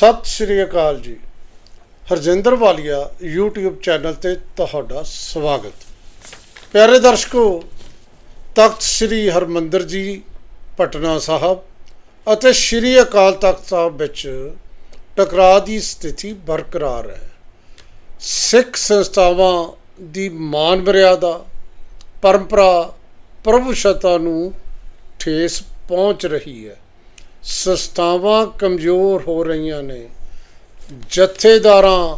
ਸਤਿ ਸ਼੍ਰੀ ਅਕਾਲ ਜੀ। ਹਰਜਿੰਦਰ ਵਾਲੀਆ YouTube channel ਤੇ ਤੁਹਾਡਾ ਸਵਾਗਤ। ਪਿਆਰੇ ਦਰਸ਼ਕੋ, ਤਖਤ ਸ੍ਰੀ ਹਰਮੰਦਰ ਜੀ, ਪਟਨਾ ਸਾਹਿਬ ਅਤੇ ਸ੍ਰੀ ਅਕਾਲ ਤਖਤ ਸਾਹਿਬ ਵਿੱਚ ਟਕਰਾਅ ਦੀ ਸਥਿਤੀ ਬਰਕਰਾਰ ਹੈ। ਸਿੱਖ ਸੰਸਥਾਵਾਂ ਦੀ ਮਾਨ ਮਰਿਆਦਾ, ਪਰੰਪਰਾ, ਪ੍ਰਭੂਸ਼ਤਾ ਨੂੰ ਠੇਸ ਪਹੁੰਚ ਰਹੀ ਹੈ। ਸੰਸਥਾਵਾਂ ਕਮਜ਼ੋਰ ਹੋ ਰਹੀਆਂ ਨੇ। ਜਥੇਦਾਰਾਂ,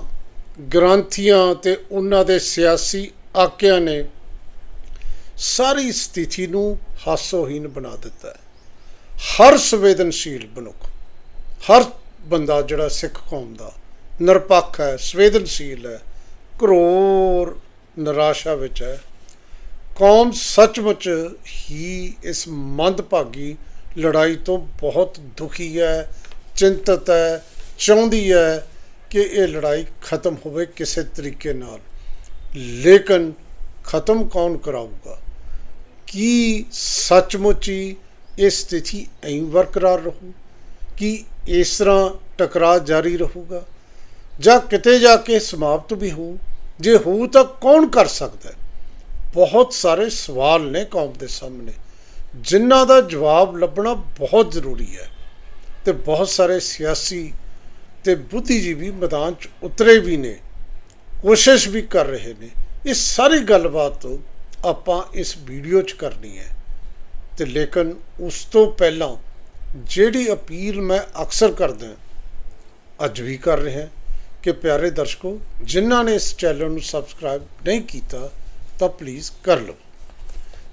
ਗ੍ਰੰਥੀਆਂ ਤੇ ਉਹਨਾਂ ਦੇ ਸਿਆਸੀ ਆਕਿਆਂ ਨੇ ਸਾਰੀ ਸਥਿਤੀ ਨੂੰ ਹਾਸੋਹੀਨ ਬਣਾ ਦਿੱਤਾ ਹੈ। ਹਰ ਸੰਵੇਦਨਸ਼ੀਲ ਮਨੁੱਖ, ਹਰ ਬੰਦਾ ਜਿਹੜਾ ਸਿੱਖ ਕੌਮ ਦਾ ਨਿਰਪੱਖ ਹੈ, ਸੰਵੇਦਨਸ਼ੀਲ ਹੈ ਘੋਰ ਨਿਰਾਸ਼ਾ ਵਿੱਚ ਹੈ। ਕੌਮ ਸੱਚਮੁੱਚ ਹੀ ਇਸ ਮੰਦਭਾਗੀ ਲੜਾਈ ਤੋਂ ਬਹੁਤ ਦੁਖੀ ਹੈ, ਚਿੰਤਤ ਹੈ, ਚਾਹੁੰਦੀ ਹੈ ਕਿ ਇਹ ਲੜਾਈ ਖਤਮ ਹੋਵੇ ਕਿਸੇ ਤਰੀਕੇ ਨਾਲ। ਲੇਕਿਨ ਖਤਮ ਕੌਣ ਕਰਾਊਗਾ? ਕੀ ਸੱਚਮੁੱਚ ਹੀ ਇਹ ਸਥਿਤੀ ਐਂ ਬਰਕਰਾਰ ਰਹੂ? ਕਿ ਇਸ ਤਰ੍ਹਾਂ ਟਕਰਾਅ ਜਾਰੀ ਰਹੂਗਾ? ਜਾਂ ਕਿਤੇ ਜਾ ਕੇ ਸਮਾਪਤ ਵੀ ਹੋ ਜੇ ਹੋ ਤਾਂ ਕੌਣ ਕਰ ਸਕਦਾ ਬਹੁਤ ਸਾਰੇ ਸਵਾਲ ਨੇ ਕੌਮ ਦੇ ਸਾਹਮਣੇ। ਜਿਨ੍ਹਾਂ ਦਾ ਜਵਾਬ ਲੱਭਣਾ ਬਹੁਤ ਜ਼ਰੂਰੀ ਹੈ ਤੇ ਬਹੁਤ ਸਾਰੇ ਸਿਆਸੀ ਤੇ ਬੁੱਧੀਜੀਵੀ ਮੈਦਾਨ 'ਚ ਉਤਰੇ ਵੀ ਨੇ, ਕੋਸ਼ਿਸ਼ ਵੀ ਕਰ ਰਹੇ ਨੇ। ਇਹ ਸਾਰੀ ਗੱਲਬਾਤ ਆਪਾਂ ਇਸ ਵੀਡੀਓ 'ਚ ਕਰਨੀ ਹੈ। ਤੇ ਲੇਕਿਨ ਉਸ ਤੋਂ ਪਹਿਲਾਂ ਜਿਹੜੀ ਅਪੀਲ ਮੈਂ ਅਕਸਰ ਕਰਦਾ ਅੱਜ ਵੀ ਕਰ ਰਿਹਾ ਕਿ ਪਿਆਰੇ ਦਰਸ਼ਕੋ, ਜਿਨ੍ਹਾਂ ਨੇ ਇਸ ਚੈਨਲ ਨੂੰ ਸਬਸਕ੍ਰਾਈਬ ਨਹੀਂ ਕੀਤਾ, ਤਾਂ ਪਲੀਜ਼ ਕਰ ਲਓ।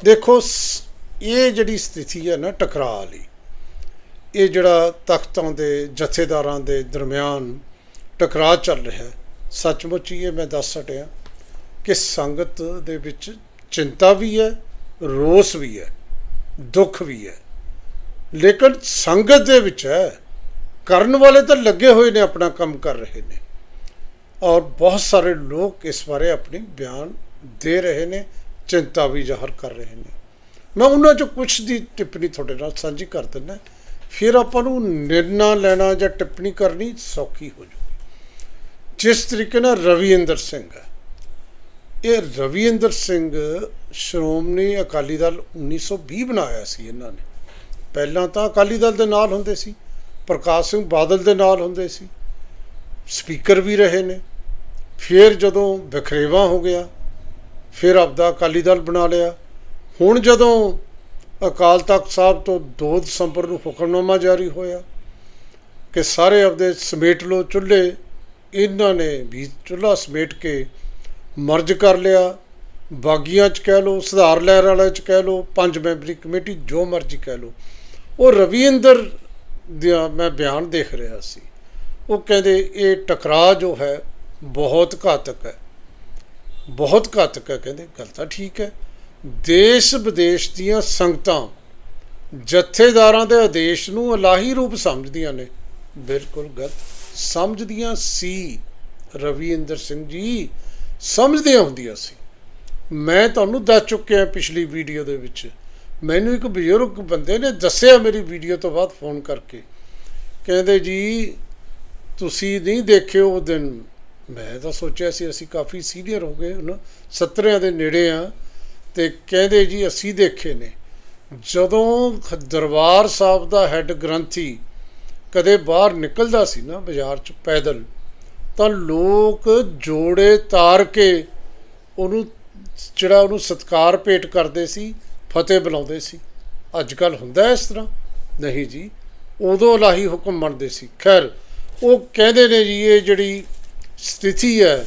ਦੇਖੋ ਸ- ਇਹ ਜਿਹੜੀ ਸਥਿਤੀ ਹੈ ਨਾ ਟਕਰਾਅ ਵਾਲੀ, ਇਹ ਜਿਹੜਾ ਤਖਤਾਂ ਦੇ ਜਥੇਦਾਰਾਂ ਦੇ ਦਰਮਿਆਨ ਟਕਰਾਅ ਚੱਲ ਰਿਹਾ ਹੈ, ਸੱਚਮੁੱਚ ਹੀ ਇਹ ਮੈਂ ਦੱਸ ਸਟਿਆ ਕਿ ਸੰਗਤ ਦੇ ਵਿੱਚ ਚਿੰਤਾ ਵੀ ਹੈ, ਰੋਸ ਵੀ ਹੈ, ਦੁੱਖ ਵੀ ਹੈ। ਲੇਕਿਨ ਸੰਗਤ ਦੇ ਵਿੱਚ ਹੈ, ਕਰਨ ਵਾਲੇ ਤਾਂ ਲੱਗੇ ਹੋਏ ਨੇ, ਆਪਣਾ ਕੰਮ ਕਰ ਰਹੇ ਨੇ। ਔਰ ਬਹੁਤ ਸਾਰੇ ਲੋਕ ਇਸ ਬਾਰੇ ਆਪਣੀ ਬਿਆਨ ਦੇ ਰਹੇ ਨੇ, ਚਿੰਤਾ ਵੀ ਜ਼ਾਹਰ ਕਰ ਰਹੇ ਨੇ। ਮੈਂ ਉਹਨਾਂ ਚੋਂ ਕੁਝ ਦੀ ਟਿੱਪਣੀ ਤੁਹਾਡੇ ਨਾਲ ਸਾਂਝੀ ਕਰ ਦਿੰਦਾ। ਫਿਰ ਆਪਾਂ ਨੂੰ ਨਿਰਣਾ ਲੈਣਾ ਜਾਂ ਟਿੱਪਣੀ ਕਰਨੀ ਸੌਖੀ ਹੋ ਜੂਗੀ ਜਿਸ ਤਰੀਕੇ ਨਾਲ ਰਵਿੰਦਰ ਸਿੰਘ ਹੈ। ਇਹ ਰਵਿੰਦਰ ਸਿੰਘ ਸ਼੍ਰੋਮਣੀ ਅਕਾਲੀ ਦਲ 1920 ਬਣਾਇਆ ਸੀ ਇਹਨਾਂ ਨੇ। ਪਹਿਲਾਂ ਤਾਂ ਅਕਾਲੀ ਦਲ ਦੇ ਨਾਲ ਹੁੰਦੇ ਸੀ, ਪ੍ਰਕਾਸ਼ ਸਿੰਘ ਬਾਦਲ ਦੇ ਨਾਲ ਹੁੰਦੇ ਸੀ, ਸਪੀਕਰ ਵੀ ਰਹੇ ਨੇ। ਫਿਰ ਜਦੋਂ ਬਖਰੇਵਾ ਹੋ ਗਿਆ, ਫਿਰ ਆਪਦਾ ਅਕਾਲੀ ਦਲ ਬਣਾ ਲਿਆ। ਹੁਣ ਜਦੋਂ ਅਕਾਲ ਤਖਤ ਸਾਹਿਬ ਤੋਂ 2 ਦਸੰਬਰ ਨੂੰ ਹੁਕਮਨਾਮਾ ਜਾਰੀ ਹੋਇਆ ਕਿ ਸਾਰੇ ਆਪਦੇ ਸਮੇਟ ਲੋ ਚੁੱਲ੍ਹੇ, ਇਹਨਾਂ ਨੇ ਵੀ ਚੁੱਲ੍ਹਾ ਸਮੇਟ ਕੇ ਮਰਜ ਕਰ ਲਿਆ। ਬਾਗੀਆਂ ਚ ਕਹਿ ਲਓ, ਸੁਧਾਰ ਲਹਿਰ ਵਾਲੇ ਚ ਕਹਿ ਲਓ, ਪੰਜ ਮੈਂਬਰੀ ਕਮੇਟੀ ਜੋ ਮਰਜ਼ੀ ਕਹਿ ਲਓ। ਉਹ ਰਵਿੰਦਰ ਦਾ ਮੈਂ ਬਿਆਨ ਦੇਖ ਰਿਹਾ ਸੀ। ਉਹ ਕਹਿੰਦੇ, ਇਹ ਟਕਰਾਅ ਜੋ ਹੈ, ਬਹੁਤ ਘਾਤਕ ਹੈ। ਬਹੁਤ ਘਾਤਕ ਹੈ, ਕਹਿੰਦੇ, ਗੱਲ ਤਾਂ ਠੀਕ ਹੈ। ਦੇਸ਼ ਵਿਦੇਸ਼ ਦੀਆਂ ਸੰਗਤਾਂ ਜਥੇਦਾਰਾਂ ਦੇ ਆਦੇਸ਼ ਨੂੰ ਇਲਾਹੀ ਰੂਪ ਸਮਝਦੀਆਂ ਨੇ। ਬਿਲਕੁਲ ਗਲਤ। ਸਮਝਦੀਆਂ ਸੀ। ਰਵਿੰਦਰ ਸਿੰਘ ਜੀ ਸਮਝਦੀਆਂ ਹੁੰਦੀਆਂ ਸੀ। ਮੈਂ ਤੁਹਾਨੂੰ ਦੱਸ ਚੁੱਕਿਆ ਪਿਛਲੀ ਵੀਡੀਓ ਦੇ ਵਿੱਚ। ਮੈਨੂੰ ਇੱਕ ਬਜ਼ੁਰਗ ਬੰਦੇ ਨੇ ਦੱਸਿਆ ਮੇਰੀ ਵੀਡੀਓ ਤੋਂ ਬਾਅਦ ਫੋਨ ਕਰਕੇ। ਕਹਿੰਦੇ ਜੀ, ਤੁਸੀਂ ਨਹੀਂ ਦੇਖਿਓ ਉਹ ਦਿਨ। ਮੈਂ ਤਾਂ ਸੋਚਿਆ ਸੀ ਅਸੀਂ ਕਾਫੀ ਸੀਨੀਅਰ ਹੋ ਗਏ ਹੁਣ 70 ਦੇ ਨੇੜੇ ਆ। ਤੇ ਕਹਿੰਦੇ ਜੀ ਅਸੀਂ ਦੇਖੇ ਨੇ। ਜਦੋਂ ਦਰਬਾਰ ਸਾਹਿਬ ਦਾ ਹੈੱਡ ਗ੍ਰੰਥੀ ਕਦੇ ਬਾਹਰ ਨਿਕਲਦਾ ਸੀ ਨਾ ਬਾਜ਼ਾਰ 'ਚ ਪੈਦਲ, ਤਾਂ ਲੋਕ ਜੋੜੇ ਤਾਰ ਕੇ ਉਹਨੂੰ, ਜਿਹੜਾ ਉਹਨੂੰ ਸਤਕਾਰ ਭੇਟ ਕਰਦੇ ਸੀ, ਫਤਿਹ ਬੁਲਾਉਂਦੇ ਸੀ। ਅੱਜ ਕੱਲ ਹੁੰਦਾ ਇਸ ਤਰ੍ਹਾਂ? ਨਹੀਂ ਜੀ, ਉਦੋਂ ਇਲਾਹੀ ਹੁਕਮ ਮੰਨਦੇ ਸੀ। ਖੈਰ, ਉਹ ਕਹਿੰਦੇ ਨੇ ਜੀ, ਇਹ ਜਿਹੜੀ ਸਥਿਤੀ ਹੈ,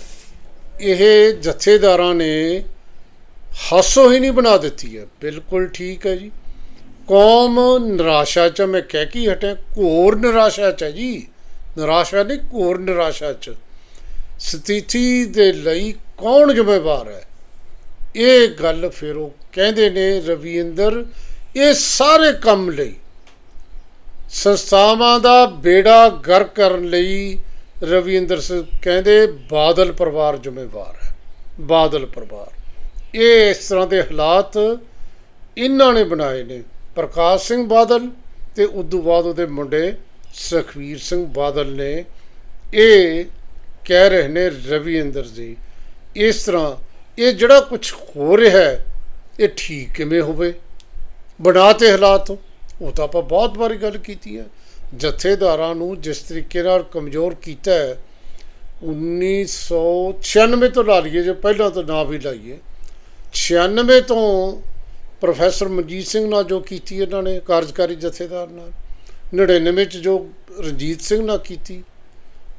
ਇਹ ਜਥੇਦਾਰਾਂ ਨੇ ਹਾਸੋ ਹੀ ਨਹੀਂ ਬਣਾ ਦਿੱਤੀ ਹੈ। ਬਿਲਕੁਲ ਠੀਕ ਹੈ ਜੀ। ਕੌਮ ਨਿਰਾਸ਼ਾ ਚ ਮੈਂ ਕਹਿ ਕੀ ਹਟਿਆ, ਘੋਰ ਨਿਰਾਸ਼ਾ ਚ ਹੈ ਜੀ। ਨਿਰਾਸ਼ਾ ਨਹੀਂ, ਘੋਰ ਨਿਰਾਸ਼ਾ ਚ। ਸਥਿਤੀ ਦੇ ਲਈ ਕੌਣ ਜ਼ਿੰਮੇਵਾਰ ਹੈ? ਇਹ ਗੱਲ ਫਿਰ ਉਹ ਕਹਿੰਦੇ ਨੇ ਰਵਿੰਦਰ, ਇਹ ਸਾਰੇ ਕੰਮ ਲਈ। ਸੰਸਥਾਵਾਂ ਦਾ ਬੇੜਾ ਗਰ ਕਰਨ ਲਈ ਰਵਿੰਦਰ ਸਿੰਘ ਕਹਿੰਦੇ ਬਾਦਲ ਪਰਿਵਾਰ ਜ਼ਿੰਮੇਵਾਰ ਹੈ। ਬਾਦਲ ਪਰਿਵਾਰ। ਇਹ ਇਸ ਤਰ੍ਹਾਂ ਦੇ ਹਾਲਾਤ ਇਹਨਾਂ ਨੇ ਬਣਾਏ ਨੇ। ਪ੍ਰਕਾਸ਼ ਸਿੰਘ ਬਾਦਲ ਤੇ ਉਦੋਂ ਬਾਅਦ ਉਹਦੇ ਮੁੰਡੇ ਸੁਖਵੀਰ ਸਿੰਘ ਬਾਦਲ ਨੇ ਇਹ ਕਹਿ ਰਹੇ ਨੇ ਰਵਿੰਦਰ ਜੀ, ਇਸ ਤਰ੍ਹਾਂ ਇਹ ਜਿਹੜਾ ਕੁਝ ਹੋ ਰਿਹਾ ਹੈ, ਇਹ ਠੀਕ ਕਿਵੇਂ ਹੋਵੇ? ਬਣਾ ਤੇ ਹਾਲਾਤ, ਉਹ ਤਾਂ ਆਪਾਂ ਬਹੁਤ ਵਾਰੀ ਗੱਲ ਕੀਤੀ ਹੈ। ਜਥੇਦਾਰਾਂ ਨੂੰ ਜਿਸ ਤਰੀਕੇ ਨਾਲ ਕਮਜ਼ੋਰ ਕੀਤਾ ਹੈ 1996 ਤੋਂ ਲਾ ਲਈਏ, ਜੇ ਪਹਿਲਾਂ ਤੋਂ ਨਾ ਵੀ ਲਾਈਏ 96 ਤੋਂ ਪ੍ਰੋਫੈਸਰ ਮਨਜੀਤ ਸਿੰਘ ਨਾਲ ਜੋ ਕੀਤੀ ਇਹਨਾਂ ਨੇ, ਕਾਰਜਕਾਰੀ ਜਥੇਦਾਰ ਨਾਲ 99 ਚ ਜੋ ਰਣਜੀਤ ਸਿੰਘ ਨਾਲ ਕੀਤੀ,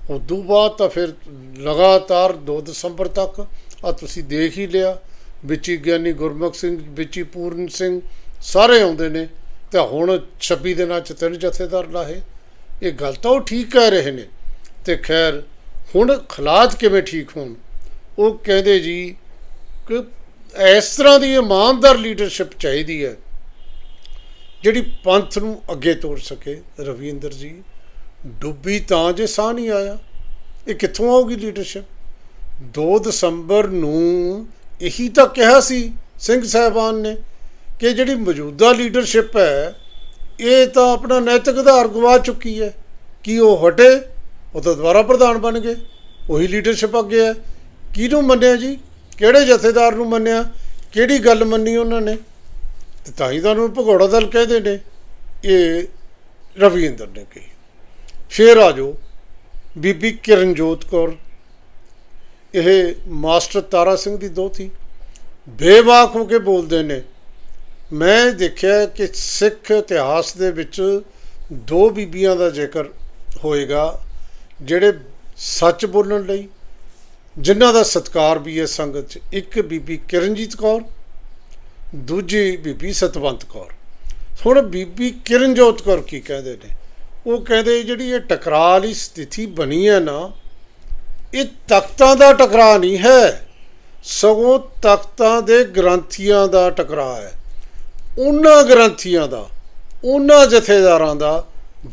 ਉਦੋਂ ਬਾਅਦ ਤਾਂ ਫਿਰ ਲਗਾਤਾਰ 2 ਦਸੰਬਰ ਤੱਕ ਆ ਤੁਸੀਂ ਦੇਖ ਹੀ ਲਿਆ, ਵਿੱਚ ਹੀ ਗਿਆਨੀ ਗੁਰਮੁਖ ਸਿੰਘ, ਵਿੱਚ ਹੀ ਪੂਰਨ ਸਿੰਘ, ਸਾਰੇ ਆਉਂਦੇ ਨੇ, ਤੇ ਹੁਣ 26 ਦਿਨਾਂ ਚ ਤਿੰਨ ਜਥੇਦਾਰ ਲਾਹੇ। ਇਹ ਗੱਲ ਤਾਂ ਉਹ ਠੀਕ ਕਹਿ ਰਹੇ ਨੇ। ਤੇ ਖੈਰ, ਹੁਣ ਹਾਲਾਤ ਕਿਵੇਂ ਠੀਕ ਹੋਣ? ਉਹ ਕਹਿੰਦੇ ਜੀ ਕਿ ਇਸ ਤਰ੍ਹਾਂ ਦੀ ਇਮਾਨਦਾਰ ਲੀਡਰਸ਼ਿਪ ਚਾਹੀਦੀ ਹੈ, ਜਿਹੜੀ ਪੰਥ ਨੂੰ ਅੱਗੇ ਤੋਰ ਸਕੇ। ਰਵਿੰਦਰ ਜੀ, ਡੁੱਬੀ ਤਾਂ ਜੇ ਸਾਹ ਨਹੀਂ ਆਇਆ, ਇਹ ਕਿੱਥੋਂ ਆਊਗੀ ਲੀਡਰਸ਼ਿਪ 2 ਦਸੰਬਰ ਨੂੰ ਇਹੀ ਤਾਂ ਕਿਹਾ ਸੀ ਸਿੰਘ ਸਾਹਿਬਾਨ ਨੇ ਕਿ ਜਿਹੜੀ ਮੌਜੂਦਾ ਲੀਡਰਸ਼ਿਪ ਹੈ, ਇਹ ਤਾਂ ਆਪਣਾ ਨੈਤਿਕ ਆਧਾਰ ਗਵਾ ਚੁੱਕੀ ਹੈ। ਕੀ ਉਹ ਹਟੇ, ਉਹ ਤਾਂ ਦੁਬਾਰਾ ਪ੍ਰਧਾਨ ਬਣ ਗਏ। ਉਹੀ ਲੀਡਰਸ਼ਿਪ ਅੱਗੇ ਹੈ। ਕਿਹਨੂੰ ਮੰਨਿਆ ਜੀ? ਕਿਹੜੇ ਜਥੇਦਾਰ ਨੂੰ ਮੰਨਿਆ? ਕਿਹੜੀ ਗੱਲ ਮੰਨੀ ਉਹਨਾਂ ਨੇ? ਤੇ ਤਾਂ ਹੀ ਤਾਂ ਉਹਨੂੰ ਭਗੌੜਾ ਦਲ ਕਹਿੰਦੇ ਨੇ। ਇਹ ਰਵਿੰਦਰ ਨੇ ਕਹੀ। ਫੇਰ ਆ ਜਾਓ ਬੀਬੀ ਕਿਰਨਜੋਤ ਕੌਰ। ਇਹ ਮਾਸਟਰ ਤਾਰਾ ਸਿੰਘ ਦੀ ਦੋਤੀ ਬੇਵਾਕ ਹੋ ਕੇ ਬੋਲਦੇ ਨੇ, ਮੈਂ ਦੇਖਿਆ ਕਿ ਸਿੱਖ ਇਤਿਹਾਸ ਦੇ ਵਿੱਚ ਦੋ ਬੀਬੀਆਂ ਦਾ ਜ਼ਿਕਰ ਹੋਏਗਾ, ਜਿਹੜੇ ਸੱਚ ਬੋਲਣ ਲਈ ਜਿਨ੍ਹਾਂ ਦਾ ਸਤਕਾਰ ਵੀ ਹੈ ਸੰਗਤ 'ਚ, ਇੱਕ ਬੀਬੀ ਕਿਰਨਜੀਤ ਕੌਰ, ਦੂਜੀ ਬੀਬੀ ਸਤਵੰਤ ਕੌਰ। ਹੁਣ ਬੀਬੀ ਕਿਰਨਜੋਤ ਕੌਰ ਕੀ ਕਹਿੰਦੇ ਨੇ? ਉਹ ਕਹਿੰਦੇ ਜਿਹੜੀ ਇਹ ਟਕਰਾਅ ਵਾਲੀ ਸਥਿਤੀ ਬਣੀ ਹੈ ਨਾ, ਇਹ ਤਖਤਾਂ ਦਾ ਟਕਰਾਅ ਨਹੀਂ ਹੈ, ਸਗੋਂ ਤਖਤਾਂ ਦੇ ਗ੍ਰੰਥੀਆਂ ਦਾ ਟਕਰਾਅ ਹੈ। ਉਹਨਾਂ ਗ੍ਰੰਥੀਆਂ ਦਾ, ਉਹਨਾਂ ਜਥੇਦਾਰਾਂ ਦਾ,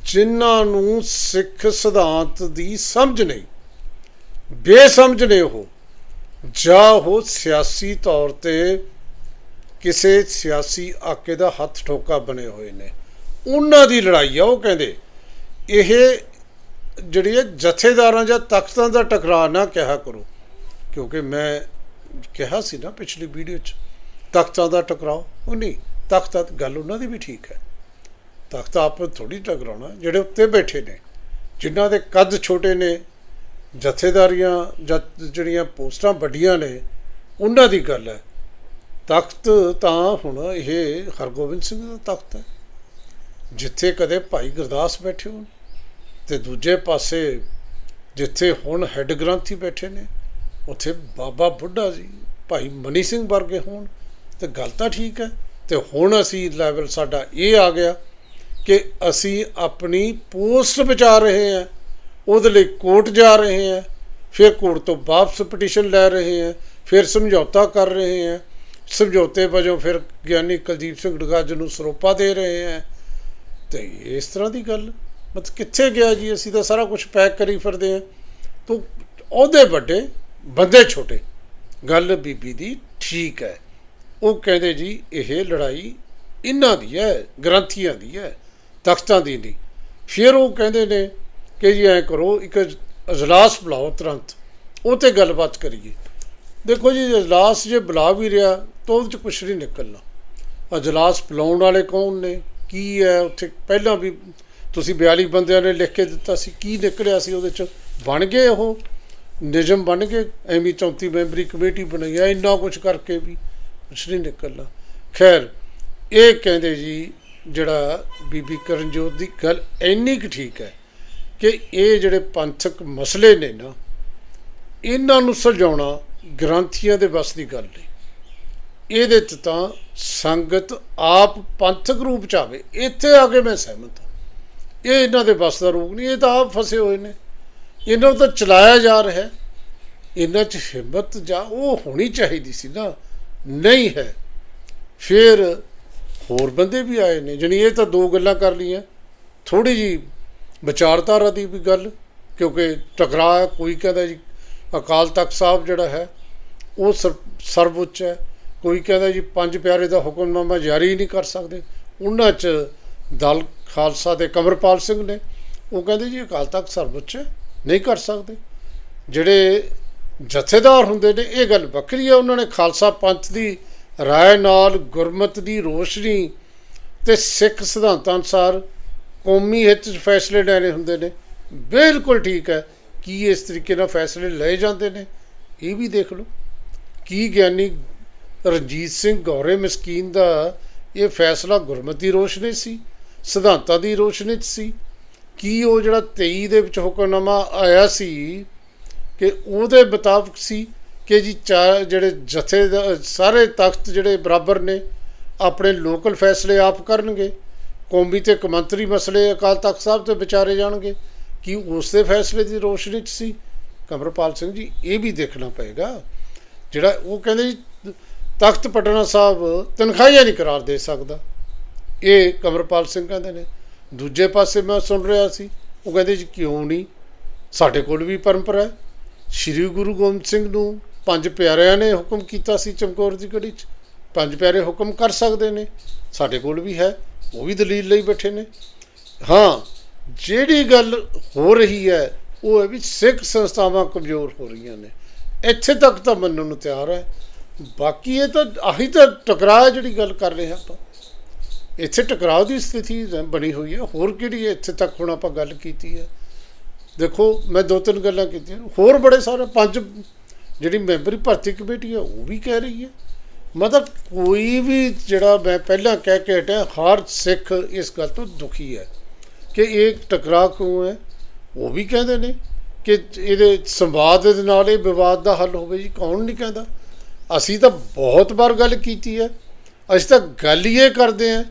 ਜਿਨ੍ਹਾਂ ਨੂੰ ਸਿੱਖ ਸਿਧਾਂਤ ਦੀ ਸਮਝ ਨਹੀਂ। ਬੇਸਮਝ ਨੇ ਉਹ, ਜਾਂ ਉਹ ਸਿਆਸੀ ਤੌਰ ਤੇ ਕਿਸੇ ਸਿਆਸੀ ਆਕੇ ਦਾ ਹੱਥ ਠੋਕਾ ਬਣੇ ਹੋਏ ਨੇ। ਉਹਨਾਂ ਦੀ ਲੜਾਈ ਆ, ਉਹ ਕਹਿੰਦੇ, ਇਹ ਜਿਹੜੀ ਹੈ ਜਥੇਦਾਰਾਂ ਜਾਂ ਤਖਤਾਂ ਦਾ ਟਕਰਾਅ ਨਾ ਕਿਹਾ ਕਰੋ, ਕਿਉਂਕਿ ਮੈਂ ਕਿਹਾ ਸੀ ਨਾ ਪਿਛਲੀ ਵੀਡੀਓ 'ਚ, ਤਖਤਾਂ ਦਾ ਟਕਰਾਓ ਉਹ ਨਹੀਂ, ਤਖਤਾਂ ਗੱਲ ਉਹਨਾਂ ਦੀ ਵੀ ਠੀਕ ਹੈ। ਤਖਤ ਆਪ ਥੋੜੀ ਟਕਰਾਉਣਾ, ਜਿਹੜੇ ਉੱਤੇ ਬੈਠੇ ਨੇ, ਜਿਨ੍ਹਾਂ ਦੇ ਕੱਦ ਛੋਟੇ ਨੇ ਜਥੇਦਾਰੀਆਂ ਜਾਂ ਜਿਹੜੀਆਂ ਪੋਸਟਾਂ ਵੱਡੀਆਂ ਨੇ, ਉਹਨਾਂ ਦੀ ਗੱਲ ਹੈ। ਤਖਤ ਤਾਂ ਹੁਣ ਇਹ ਹਰਗੋਬਿੰਦ ਸਿੰਘ ਦਾ ਤਖਤ ਹੈ। ਜਿੱਥੇ ਕਦੇ ਭਾਈ ਗੁਰਦਾਸ ਬੈਠੇ ਹੋਣ ਤੇ ਦੂਜੇ ਪਾਸੇ ਜਿੱਥੇ ਹੁਣ ਹੈੱਡ ਗ੍ਰੰਥੀ ਬੈਠੇ ਨੇ, ਉੱਥੇ ਬਾਬਾ ਬੁੱਢਾ ਜੀ, ਭਾਈ ਮਨੀ ਸਿੰਘ ਵਰਗੇ ਹੋਣ, ਤੇ ਗੱਲ ਤਾਂ ਠੀਕ ਹੈ। ਤੇ ਹੁਣ ਅਸੀਂ ਲੈਵਲ ਸਾਡਾ ਇਹ ਆ ਗਿਆ ਕਿ ਅਸੀਂ ਆਪਣੀ ਪੋਸਟ ਬਚਾ ਰਹੇ ਹਾਂ। ਉਹਦੇ ਲਈ ਕੋਰਟ ਜਾ ਰਹੇ ਹੈ, ਫਿਰ ਕੋਰਟ ਤੋਂ ਵਾਪਸ ਪਟੀਸ਼ਨ ਲੈ ਰਹੇ ਹੈ, ਫਿਰ ਸਮਝੌਤਾ ਕਰ ਰਹੇ ਹੈ। ਸਮਝੌਤੇ ਵਜੋਂ ਫਿਰ ਗਿਆਨੀ ਕੁਲਦੀਪ ਸਿੰਘ ਡਗਾਜ ਨੂੰ ਸਰੋਪਾ ਦੇ ਰਹੇ ਹੈ। ਤੇ ਇਸ ਤਰ੍ਹਾਂ ਦੀ ਗੱਲ, ਮਤਲਬ ਕਿੱਥੇ ਗਿਆ ਜੀ? ਅਸੀਂ ਤਾਂ ਸਾਰਾ ਕੁਝ ਪੈਕ ਕਰੀ ਫਿਰਦੇ ਹਾਂ। ਤੋ ਉਹਦੇ ਵੱਡੇ, ਬੰਦੇ ਛੋਟੇ, ਗੱਲ ਬੀਬੀ ਦੀ ਠੀਕ ਹੈ। ਉਹ ਕਹਿੰਦੇ ਜੀ, ਇਹ ਲੜਾਈ ਇਹਨਾਂ ਦੀ ਹੈ, ਗ੍ਰੰਥੀਆਂ ਦੀ ਹੈ, ਤਖਤਾਂ ਦੀ ਨਹੀਂ। ਫਿਰ ਉਹ ਕਹਿੰਦੇ ਨੇ ਕਿ ਜੀ ਐ ਕਰੋ, ਇੱਕ ਅਜਲਾਸ ਬੁਲਾਓ ਤੁਰੰਤ, ਉਹ ਤੇ ਗੱਲਬਾਤ ਕਰੀਏ। ਦੇਖੋ ਜੀ, ਅਜਲਾਸ ਜੇ ਬੁਲਾ ਵੀ ਰਿਹਾ, ਤਾਂ ਉਹਦੇ ਚ ਕੁਛ ਨਹੀਂ ਨਿਕਲਣਾ। ਅਜਲਾਸ ਬੁਲਾਉਣ ਵਾਲੇ ਕੌਣ ਨੇ? ਕੀ ਹੈ ਉੱਥੇ? ਪਹਿਲਾਂ ਵੀ ਤੁਸੀਂ 42 ਬੰਦਿਆਂ ਨੇ ਲਿਖ ਕੇ ਦਿੱਤਾ ਸੀ, ਕੀ ਨਿਕਲਿਆ ਸੀ ਉਹਦੇ ਚ? ਬਣ ਗਏ ਉਹ? ਨਿਯਮ ਬਣ ਗਏ? ਐਵੇਂ 34 ਮੈਂਬਰੀ ਕਮੇਟੀ ਬਣਾਈ ਹੈ ਇੰਨਾ ਕੁਝ ਕਰਕੇ ਵੀ ਕੁਛ ਨਹੀਂ ਨਿਕਲਣਾ। ਖੈਰ, ਇਹ ਕਹਿੰਦੇ ਜੀ, ਜਿਹੜਾ ਬੀਬੀ ਕਰਨਜੋਤ ਦੀ ਗੱਲ ਇੰਨੀ ਕੁ ਠੀਕ ਹੈ ਕਿ ਇਹ ਜਿਹੜੇ ਪੰਥਕ ਮਸਲੇ ਨੇ ਨਾ, ਇਹਨਾਂ ਨੂੰ ਸੁਲਝਾਉਣਾ ਗ੍ਰੰਥੀਆਂ ਦੇ ਬਸ ਦੀ ਗੱਲ ਨਹੀਂ ਇਹਦੇ 'ਚ ਤਾਂ ਸੰਗਤ ਆਪ ਪੰਥਕ ਰੂਪ ਚ ਆਵੇ, ਇੱਥੇ ਆ ਕੇ ਮੈਂ ਸਹਿਮਤ ਹਾਂ। ਇਹ ਇਹਨਾਂ ਦੇ ਬਸ ਦਾ ਰੂਪ ਨਹੀਂ, ਇਹ ਤਾਂ ਆਪ ਫਸੇ ਹੋਏ ਨੇ। ਇਹਨਾਂ ਨੂੰ ਤਾਂ ਚਲਾਇਆ ਜਾ ਰਿਹਾ। ਹੈ ਇਹਨਾਂ 'ਚ ਹਿੰਮਤ ਜਾਂ ਉਹ ਹੋਣੀ ਚਾਹੀਦੀ ਸੀ ਨਾ, ਨਹੀਂ ਹੈ। ਫਿਰ ਹੋਰ ਬੰਦੇ ਵੀ ਆਏ ਨੇ, ਜਣੀ ਇਹ ਤਾਂ ਦੋ ਗੱਲਾਂ ਕਰ ਲਈਆਂ। ਥੋੜੀ ਜੀ ਵਿਚਾਰਧਾਰਾ ਦੀ ਵੀ ਗੱਲ, ਕਿਉਂਕਿ ਟਕਰਾਅ ਕੋਈ ਕਹਿੰਦਾ ਜੀ, ਅਕਾਲ ਤਖਤ ਸਾਹਿਬ ਜਿਹੜਾ ਹੈ, ਉਹ ਸਰਵਉੱਚ ਹੈ। ਕੋਈ ਕਹਿੰਦਾ ਜੀ, ਪੰਜ ਪਿਆਰੇ ਦਾ ਹੁਕਮਨਾਮਾ ਜਾਰੀ ਨਹੀਂ ਕਰ ਸਕਦੇ। ਉਹਨਾਂ 'ਚ ਦਲ ਖਾਲਸਾ ਦੇ ਕਮਰਪਾਲ ਸਿੰਘ ਨੇ, ਉਹ ਕਹਿੰਦੇ ਜੀ, ਅਕਾਲ ਤਖਤ ਸਰਵਉੱਚ ਨਹੀਂ ਕਰ ਸਕਦੇ। ਜਿਹੜੇ ਜਥੇਦਾਰ ਹੁੰਦੇ ਨੇ, ਇਹ ਗੱਲ ਵੱਖਰੀ ਹੈ। ਉਹਨਾਂ ਨੇ ਖਾਲਸਾ ਪੰਥ ਦੀ ਰਾਏ ਨਾਲ ਗੁਰਮਤ ਦੀ ਰੋਸ਼ਨੀ ਤੇ ਸਿੱਖ ਸਿਧਾਂਤਾਂ ਅਨੁਸਾਰ ਕੌਮੀ ਹਿੱਤ 'ਚ ਫੈਸਲੇ ਲੈਣੇ ਹੁੰਦੇ ਨੇ। ਬਿਲਕੁਲ ਠੀਕ ਹੈ ਕੀ ਇਸ ਤਰੀਕੇ ਨਾਲ ਫੈਸਲੇ ਲਏ ਜਾਂਦੇ ਨੇ। ਇਹ ਵੀ ਦੇਖ ਲਓ। ਕੀ ਗਿਆਨੀ ਰਣਜੀਤ ਸਿੰਘ ਗੌਰੇ ਮਸਕੀਨ ਦਾ ਇਹ ਫੈਸਲਾ ਗੁਰਮਤੀ ਰੋਸ਼ਨੀ ਸੀ, ਸਿਧਾਂਤਾਂ ਦੀ ਰੋਸ਼ਨੀ 'ਚ ਸੀ। ਕੀ ਉਹ ਜਿਹੜਾ 23 ਦੇ ਵਿੱਚ ਹੁਕਮਨਾਮਾ ਆਇਆ ਸੀ ਕਿ ਉਹਦੇ ਮੁਤਾਬਕ ਸੀ ਕਿ ਜੀ ਚਾਰ ਜਿਹੜੇ ਜਥੇ ਸਾਰੇ ਤਖਤ ਜਿਹੜੇ ਬਰਾਬਰ ਨੇ, ਆਪਣੇ ਲੋਕਲ ਫੈਸਲੇ ਆਪ ਕਰਨਗੇ? ਕੌਮੀ ਤੇ ਕੌਮਾਂਤਰੀ ਮਸਲੇ ਅਕਾਲ ਤਖਤ ਸਾਹਿਬ ਤੇ ਵਿਚਾਰੇ ਜਾਣਗੇ। ਕਿ ਉਸ ਦੇ ਫੈਸਲੇ ਦੀ ਰੋਸ਼ਨੀ 'ਚ ਸੀ? ਕਮਰਪਾਲ ਸਿੰਘ ਜੀ, ਇਹ ਵੀ ਦੇਖਣਾ ਪਏਗਾ। ਜਿਹੜਾ ਉਹ ਕਹਿੰਦੇ ਜੀ, ਤਖਤ ਪਟਨਾ ਸਾਹਿਬ ਤਨਖਾਹੀਆਂ ਨਹੀਂ ਕਰਾਰ ਦੇ ਸਕਦਾ। ਇਹ ਕਮਰਪਾਲ ਸਿੰਘ ਕਹਿੰਦੇ ਨੇ। ਦੂਜੇ ਪਾਸੇ ਮੈਂ ਸੁਣ ਰਿਹਾ ਸੀ, ਉਹ ਕਹਿੰਦੇ ਜੀ, ਕਿਉਂ ਨਹੀਂ? ਸਾਡੇ ਕੋਲ ਵੀ ਪਰੰਪਰਾ ਹੈ। ਸ੍ਰੀ ਗੁਰੂ ਗੋਬਿੰਦ ਸਿੰਘ ਨੂੰ ਪੰਜ ਪਿਆਰਿਆਂ ਨੇ ਹੁਕਮ ਕੀਤਾ ਸੀ ਚਮਕੌਰ ਦੀ ਗੜੀ 'ਚ। ਪੰਜ ਪਿਆਰੇ ਹੁਕਮ ਕਰ ਸਕਦੇ ਨੇ। ਸਾਡੇ ਕੋਲ ਵੀ ਹੈ। ਉਹ ਵੀ ਦਲੀਲ ਲਈ ਬੈਠੇ ਨੇ। ਹਾਂ, ਜਿਹੜੀ ਗੱਲ ਹੋ ਰਹੀ ਹੈ, ਉਹ ਹੈ ਵੀ ਸਿੱਖ ਸੰਸਥਾਵਾਂ ਕਮਜ਼ੋਰ ਹੋ ਰਹੀਆਂ ਨੇ। ਇੱਥੇ ਤੱਕ ਤਾਂ ਮੰਨਣ ਨੂੰ ਤਿਆਰ ਹੈ। ਬਾਕੀ ਇਹ ਤਾਂ ਆਹੀ ਤਾਂ ਟਕਰਾਅ ਜਿਹੜੀ ਗੱਲ ਕਰ ਰਹੇ ਹਾਂ ਆਪਾਂ। ਇੱਥੇ ਟਕਰਾਅ ਦੀ ਸਥਿਤੀ ਬਣੀ ਹੋਈ ਹੈ। ਹੋਰ ਕਿਹੜੀ ਹੈ? ਇੱਥੇ ਤੱਕ ਹੁਣ ਆਪਾਂ ਗੱਲ ਕੀਤੀ ਹੈ। ਦੇਖੋ, ਮੈਂ ਦੋ ਤਿੰਨ ਗੱਲਾਂ ਕੀਤੀਆਂ। ਹੋਰ ਬੜੇ ਸਾਰੇ, ਪੰਜ ਜਿਹੜੀ ਮੈਂਬਰੀ ਭਰਤੀ ਕਮੇਟੀ ਹੈ, ਉਹ ਵੀ ਕਹਿ ਰਹੀ ਹੈ। ਮਤਲਬ ਕੋਈ ਵੀ ਜਿਹੜਾ ਮੈਂ ਪਹਿਲਾਂ ਕਹਿ ਕੇ ਹਟਿਆ, ਹਰ ਸਿੱਖ ਇਸ ਗੱਲ ਤੋਂ ਦੁਖੀ ਹੈ ਕਿ ਇਹ ਟਕਰਾਅ ਕਿਉਂ ਹੈ? ਉਹ ਵੀ ਕਹਿੰਦੇ ਨੇ ਕਿ ਇਹਦੇ ਸੰਵਾਦ ਦੇ ਨਾਲ ਇਹ ਵਿਵਾਦ ਦਾ ਹੱਲ ਹੋਵੇ ਜੀ, ਕੌਣ ਨਹੀਂ ਕਹਿੰਦਾ? ਅਸੀਂ ਤਾਂ ਬਹੁਤ ਵਾਰ ਗੱਲ ਕੀਤੀ ਹੈ। ਅਸੀਂ ਤਾਂ ਗੱਲ ਹੀ ਇਹ ਕਰਦੇ ਹਾਂ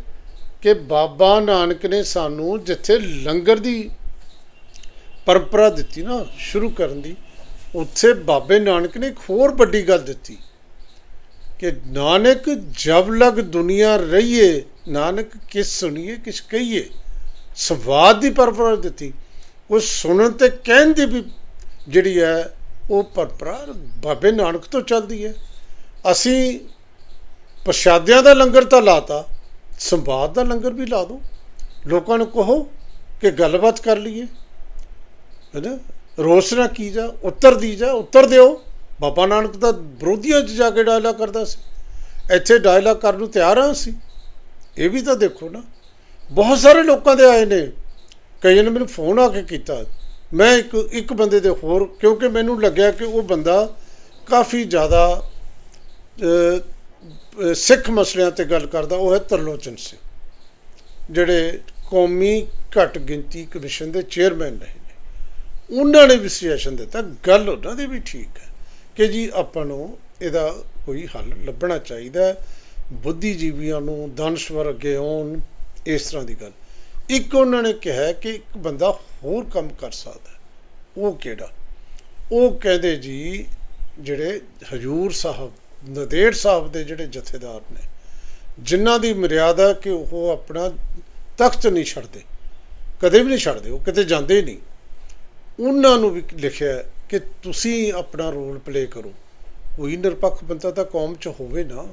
ਕਿ ਬਾਬਾ ਨਾਨਕ ਨੇ ਸਾਨੂੰ ਜਿੱਥੇ ਲੰਗਰ ਦੀ ਪਰੰਪਰਾ ਦਿੱਤੀ ਨਾ, ਸ਼ੁਰੂ ਕਰਨ ਦੀ, ਉੱਥੇ ਬਾਬੇ ਨਾਨਕ ਨੇ ਇੱਕ ਹੋਰ ਵੱਡੀ ਗੱਲ ਦਿੱਤੀ। ਕਿ ਨਾਨਕ ਜਬ ਲਗ ਦੁਨੀਆ ਰਹੀਏ, ਨਾਨਕ ਕਿਸ ਸੁਣੀਏ, ਕਿਸ ਕਹੀਏ। ਸੰਵਾਦ ਦੀ ਪਰੰਪਰਾ ਦਿੱਤੀ। ਉਹ ਸੁਣਨ ਤੇ ਕਹਿਣ ਦੀ ਵੀ ਜਿਹੜੀ ਹੈ, ਉਹ ਪਰੰਪਰਾ ਬਾਬੇ ਨਾਨਕ ਤੋਂ ਚੱਲਦੀ ਹੈ। ਅਸੀਂ ਪ੍ਰਸ਼ਾਦਿਆਂ ਦਾ ਲੰਗਰ ਤਾਂ ਲਾਤਾ ਸੰਵਾਦ ਦਾ ਲੰਗਰ ਵੀ ਲਾ ਦਿਓ ਲੋਕਾਂ ਨੂੰ ਕਹੋ ਕਿ ਗੱਲਬਾਤ ਕਰ ਲਈਏ। ਹੈਨਾ ਰੋਸ ਨਾ ਕੀ ਜਾ ਉੱਤਰ ਦੀ ਜਾ ਉੱਤਰ ਦਿਓ। ਬਾਬਾ ਨਾਨਕ ਦਾ ਵਿਰੋਧੀਆਂ 'ਚ ਜਾ ਕੇ ਡਾਇਲਾਗ ਕਰਦਾ ਸੀ। ਇੱਥੇ ਡਾਇਲਾਗ ਕਰਨ ਨੂੰ ਤਿਆਰ ਹਾਂ ਅਸੀਂ। ਇਹ ਵੀ ਤਾਂ ਦੇਖੋ ਨਾ, ਬਹੁਤ ਸਾਰੇ ਲੋਕਾਂ ਦੇ ਆਏ ਨੇ। ਕਈਆਂ ਨੇ ਮੈਨੂੰ ਫੋਨ ਆ ਕੇ ਕੀਤਾ। ਮੈਂ ਇੱਕ ਇੱਕ ਬੰਦੇ ਦੇ ਹੋਰ, ਕਿਉਂਕਿ ਮੈਨੂੰ ਲੱਗਿਆ ਕਿ ਉਹ ਬੰਦਾ ਕਾਫੀ ਜ਼ਿਆਦਾ ਸਿੱਖ ਮਸਲਿਆਂ ਤੇ ਗੱਲ ਕਰਦਾ, ਉਹ ਹੈ ਤਰਲੋਚਨ ਸਿੰਘ, ਜਿਹੜੇ ਕੌਮੀ ਘੱਟ ਗਿਣਤੀ ਕਮਿਸ਼ਨ ਦੇ ਚੇਅਰਮੈਨ ਰਹੇ ਨੇ। ਉਹਨਾਂ ਨੇ ਵੀ ਸੁਜੈਸ਼ਨ ਦਿੱਤਾ, ਗੱਲ ਉਹਨਾਂ ਦੀ ਵੀ ਠੀਕ ਹੈ। ਕਿ ਜੀ ਆਪਾਂ ਨੂੰ ਇਹਦਾ ਕੋਈ ਹੱਲ ਲੱਭਣਾ ਚਾਹੀਦਾ ਬੁੱਧੀਜੀਵੀਆਂ ਨੂੰ ਦਾਨਸ਼ਵਰ ਅੱਗੇ ਆਉਣ, ਇਸ ਤਰ੍ਹਾਂ ਦੀ ਗੱਲ। ਇੱਕ ਉਹਨਾਂ ਨੇ ਕਿਹਾ ਕਿ ਇੱਕ ਬੰਦਾ ਹੋਰ ਕੰਮ ਕਰ ਸਕਦਾ ਉਹ ਕਿਹੜਾ? ਉਹ ਕਹਿੰਦੇ ਜੀ, ਜਿਹੜੇ ਹਜੂਰ ਸਾਹਿਬ, ਨਦੇੜ ਸਾਹਿਬ ਦੇ ਜਿਹੜੇ ਜਥੇਦਾਰ ਨੇ, ਜਿਨ੍ਹਾਂ ਦੀ ਮਰਿਆਦਾ ਕਿ ਉਹ ਆਪਣਾ ਤਖਤ ਨਹੀਂ ਛੱਡਦੇ। ਕਦੇ ਵੀ ਨਹੀਂ ਛੱਡਦੇ, ਉਹ ਕਿਤੇ ਜਾਂਦੇ ਨਹੀਂ। ਉਹਨਾਂ ਨੂੰ ਵੀ ਲਿਖਿਆ ਕਿ ਤੁਸੀਂ ਆਪਣਾ ਰੋਲ ਪਲੇ ਕਰੋ। ਕੋਈ ਨਿਰਪੱਖ ਬੰਦਾ ਤਾਂ ਕੌਮ 'ਚ ਹੋਵੇ ਨਾ।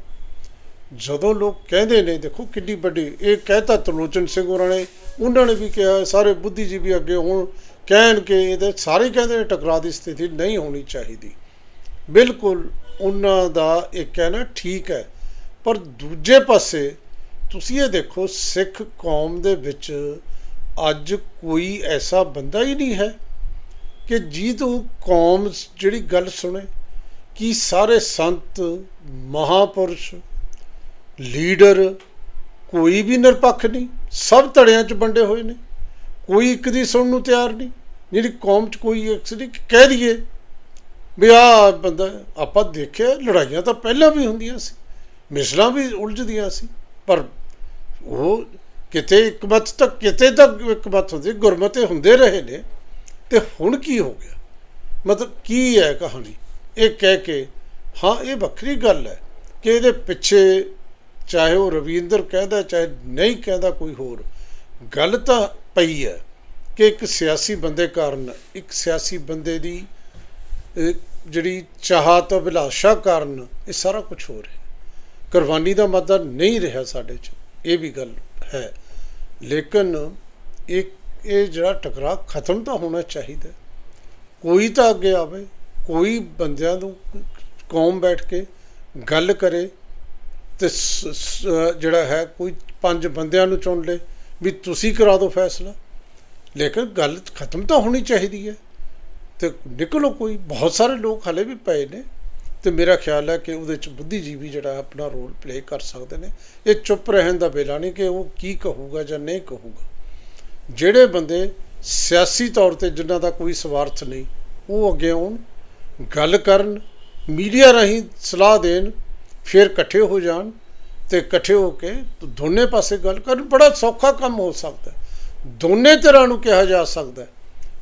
ਜਦੋਂ ਲੋਕ ਕਹਿੰਦੇ ਨੇ, ਦੇਖੋ ਕਿੰਨੀ ਵੱਡੀ, ਇਹ ਕਹਿਤਾ ਤਰਲੋਚਨ ਸਿੰਘ ਹੋਰਾਂ ਨੇ, ਉਹਨਾਂ ਨੇ ਵੀ ਕਿਹਾ, ਸਾਰੇ ਬੁੱਧੀਜੀਵੀ ਅੱਗੇ ਹੁਣ, ਕਹਿਣ ਕਿ ਇਹਦੇ ਸਾਰੇ ਕਹਿੰਦੇ ਟਕਰਾਅ ਦੀ ਸਥਿਤੀ ਨਹੀਂ ਹੋਣੀ ਚਾਹੀਦੀ। ਬਿਲਕੁਲ ਉਹਨਾਂ ਦਾ ਇਹ ਕਹਿਣਾ ਠੀਕ ਹੈ। ਪਰ ਦੂਜੇ ਪਾਸੇ ਤੁਸੀਂ ਇਹ ਦੇਖੋ, ਸਿੱਖ ਕੌਮ ਦੇ ਵਿੱਚ ਅੱਜ ਕੋਈ ਐਸਾ ਬੰਦਾ ਹੀ ਨਹੀਂ ਹੈ ਕਿ ਜੀ ਤੂੰ ਕੌਮ ਜਿਹੜੀ ਗੱਲ ਸੁਣੇ ਕਿ ਸਾਰੇ ਸੰਤ, ਮਹਾਪੁਰਸ਼, ਲੀਡਰ ਕੋਈ ਵੀ ਨਿਰਪੱਖ ਨਹੀਂ, ਸਭ ਧੜਿਆਂ 'ਚ ਵੰਡੇ ਹੋਏ ਨੇ। ਕੋਈ ਇੱਕ ਦੀ ਸੁਣਨ ਨੂੰ ਤਿਆਰ ਨਹੀਂ। ਜਿਹੜੀ ਕੌਮ 'ਚ ਕੋਈ ਇੱਕ ਨਹੀਂ ਕਹਿ ਦਈਏ ਵੀ ਆਹ ਬੰਦਾ, ਆਪਾਂ ਦੇਖਿਆ ਲੜਾਈਆਂ ਤਾਂ ਪਹਿਲਾਂ ਵੀ ਹੁੰਦੀਆਂ ਸੀ, ਮਿਸਲਾਂ ਵੀ ਉਲਝਦੀਆਂ ਸੀ, ਪਰ ਉਹ ਕਿਤੇ ਇੱਕ ਮਤ ਤੱਕ, ਕਿਤੇ ਤੱਕ ਇੱਕ ਮਤ ਹੁੰਦੀ, ਗੁਰਮਤੇ ਹੁੰਦੇ ਰਹੇ ਨੇ। ਤੇ ਹੁਣ ਕੀ ਹੋ ਗਿਆ? ਮਤਲਬ ਕੀ ਹੈ ਕਹਾਣੀ? ਇਹ ਕਹਿ ਕੇ, ਹਾਂ, ਇਹ ਵੱਖਰੀ ਗੱਲ ਹੈ ਕਿ ਇਹਦੇ ਪਿੱਛੇ ਚਾਹੇ ਉਹ ਰਵਿੰਦਰ ਕਹਿੰਦਾ, ਚਾਹੇ ਨਹੀਂ ਕਹਿੰਦਾ ਕੋਈ ਹੋਰ, ਗੱਲ ਤਾਂ ਪਈ ਹੈ ਕਿ ਇੱਕ ਸਿਆਸੀ ਬੰਦੇ ਕਾਰਨ, ਇੱਕ ਸਿਆਸੀ ਬੰਦੇ ਦੀ ਜਿਹੜੀ ਚਾਹਤ, ਅਭਿਲਾਸ਼ਾ ਕਾਰਨ ਇਹ ਸਾਰਾ ਕੁਝ ਹੋ ਰਿਹਾ। ਕੁਰਬਾਨੀ ਦਾ ਮੱਦਾ ਨਹੀਂ ਰਿਹਾ ਸਾਡੇ 'ਚ, ਇਹ ਵੀ ਗੱਲ ਹੈ। ਲੇਕਿਨ ਇਹ ਇਹ ਜਿਹੜਾ ਟਕਰਾਅ ਖਤਮ ਤਾਂ ਹੋਣਾ ਚਾਹੀਦਾ। ਕੋਈ ਤਾਂ ਅੱਗੇ ਆਵੇ, ਕੋਈ ਬੰਦਿਆਂ ਨੂੰ ਕੌਮ ਬੈਠ ਕੇ ਗੱਲ ਕਰੇ ਤੇ ਸ- ਜਿਹੜਾ ਹੈ ਕੋਈ ਪੰਜ ਬੰਦਿਆਂ ਨੂੰ ਚੁਣ ਲੇ ਵੀ ਤੁਸੀਂ ਕਰਾ ਦਿਓ ਫੈਸਲਾ। ਲੇਕਿਨ ਗੱਲ ਖਤਮ ਤਾਂ ਹੋਣੀ ਚਾਹੀਦੀ ਹੈ ਤੇ ਨਿਕਲੋ ਕੋਈ। ਬਹੁਤ ਸਾਰੇ ਲੋਕ ਹਲੇ ਵੀ ਪਏ ਨੇ ਤੇ ਮੇਰਾ ਖਿਆਲ ਹੈ ਕਿ ਉਹਦੇ ਚ ਬੁੱਧੀਜੀਵੀ ਜਿਹੜਾ ਆਪਣਾ ਰੋਲ ਪਲੇ ਕਰ ਸਕਦੇ ਨੇ। ਇਹ ਚੁੱਪ ਰਹਿਣ ਦਾ ਵੇਲਾ ਨਹੀਂ ਕਿ ਉਹ ਕੀ ਕਹੂਗਾ ਜਾਂ ਨਹੀਂ ਕਹੂਗਾ। ਜਿਹੜੇ ਬੰਦੇ ਸਿਆਸੀ ਤੌਰ ਤੇ ਜਿਨ੍ਹਾਂ ਦਾ ਕੋਈ ਸਵਾਰਥ ਨਹੀਂ, ਉਹ ਅੱਗੇ ਆਉਣ, ਗੱਲ ਕਰਨ, ਮੀਡੀਆ ਰਾਹੀਂ ਸਲਾਹ ਦੇਣ, ਫਿਰ ਇਕੱਠੇ ਹੋ ਜਾਣ ਤੇ ਇਕੱਠੇ ਹੋ ਕੇ ਦੋਨੇ ਪਾਸੇ ਗੱਲ ਕਰਨ। ਬੜਾ ਸੌਖਾ ਕੰਮ ਹੋ ਸਕਦਾ ਦੋਨੇ ਤਰ੍ਹਾਂ ਨੂੰ ਕਿਹਾ ਜਾ ਸਕਦਾ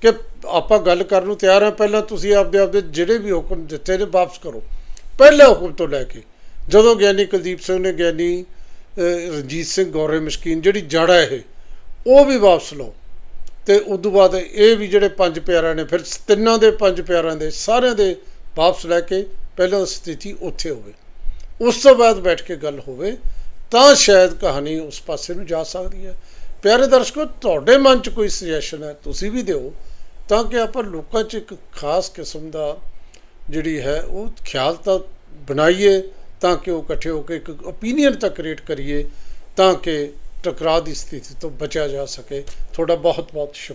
ਕਿ ਆਪਾਂ ਗੱਲ ਕਰਨ ਨੂੰ ਤਿਆਰ ਹਾਂ। ਪਹਿਲਾਂ ਤੁਸੀਂ ਆਪਦੇ ਆਪਦੇ ਜਿਹੜੇ ਵੀ ਹੁਕਮ ਦਿੱਤੇ ਨੇ ਵਾਪਸ ਕਰੋ। ਪਹਿਲੇ ਹੁਕਮ ਤੋਂ ਲੈ ਕੇ ਜਦੋਂ ਗਿਆਨੀ ਕੁਲਦੀਪ ਸਿੰਘ ਨੇ ਗਿਆਨੀ ਰਣਜੀਤ ਸਿੰਘ ਗੌਰੇ ਮਸ਼ਕੀਨ, ਜਿਹੜੀ ਜੜ ਇਹ ਉਹ ਵੀ ਵਾਪਸ ਲਓ। ਤੇ ਉਸ ਤੋਂ ਬਾਅਦ ਇਹ ਵੀ ਜਿਹੜੇ ਪੰਜ ਪਿਆਰਿਆਂ ਨੇ, ਫਿਰ ਤਿੰਨਾਂ ਦੇ ਪੰਜ ਪਿਆਰਿਆਂ ਦੇ ਸਾਰਿਆਂ ਦੇ ਵਾਪਸ ਲੈ ਕੇ ਪਹਿਲਾਂ ਸਥਿਤੀ ਉੱਥੇ ਹੋਵੇ। ਉਸ ਤੋਂ ਬਾਅਦ ਬੈਠ ਕੇ ਗੱਲ ਹੋਵੇ, ਤਾਂ ਸ਼ਾਇਦ ਕਹਾਣੀ ਉਸ ਪਾਸੇ ਨੂੰ ਜਾ ਸਕਦੀ ਹੈ। ਪਿਆਰੇ ਦਰਸ਼ਕੋ, ਤੁਹਾਡੇ ਮਨ 'ਚ ਕੋਈ ਸੁਜੈਸ਼ਨ ਹੈ, ਤੁਸੀਂ ਵੀ ਦਿਓ, ਤਾਂ ਕਿ ਆਪਾਂ ਲੋਕਾਂ 'ਚ ਇੱਕ ਖਾਸ ਕਿਸਮ ਦਾ ਜਿਹੜੀ ਹੈ, ਉਹ ਖਿਆਲ ਤਾਂ ਬਣਾਈਏ, ਤਾਂ ਕਿ ਉਹ ਇਕੱਠੇ ਹੋ ਕੇ ਇੱਕ ਓਪੀਨੀਅਨ ਤਾਂ ਕ੍ਰੀਏਟ ਕਰੀਏ, ਤਾਂ ਕਿ ਟਕਰਾਅ ਦੀ ਸਥਿਤੀ ਤੋਂ ਬਚਿਆ ਜਾ ਸਕੇ। ਤੁਹਾਡਾ ਬਹੁਤ ਬਹੁਤ ਸ਼ੁਕਰੀਆ